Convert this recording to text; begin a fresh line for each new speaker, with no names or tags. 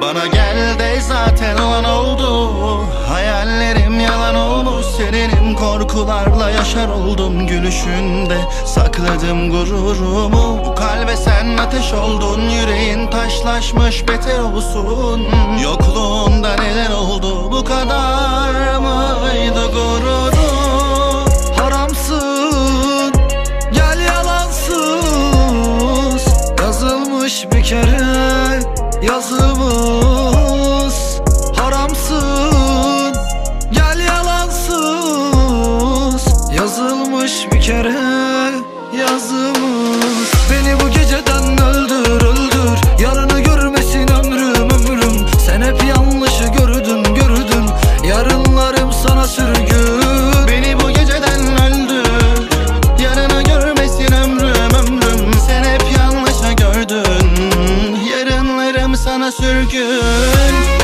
Bana gel de zaten olan oldu. Hayallerim yalan olmuş Serinim korkularla yaşar oldum Gülüşünde. Sakladım gururumu Bu kalbe sen ateş oldun. Yüreğin taşlaşmış beter olsun. Yokluğunda neler oldu Bu kadar mıydı gururu
Haramsın Gel yalansız. Yazılmış bir kere yazımız Beni bu geceden öldür Yarını görmesin ömrüm. Sen hep
yanlışa gördün. Yarınlarım sana sürgün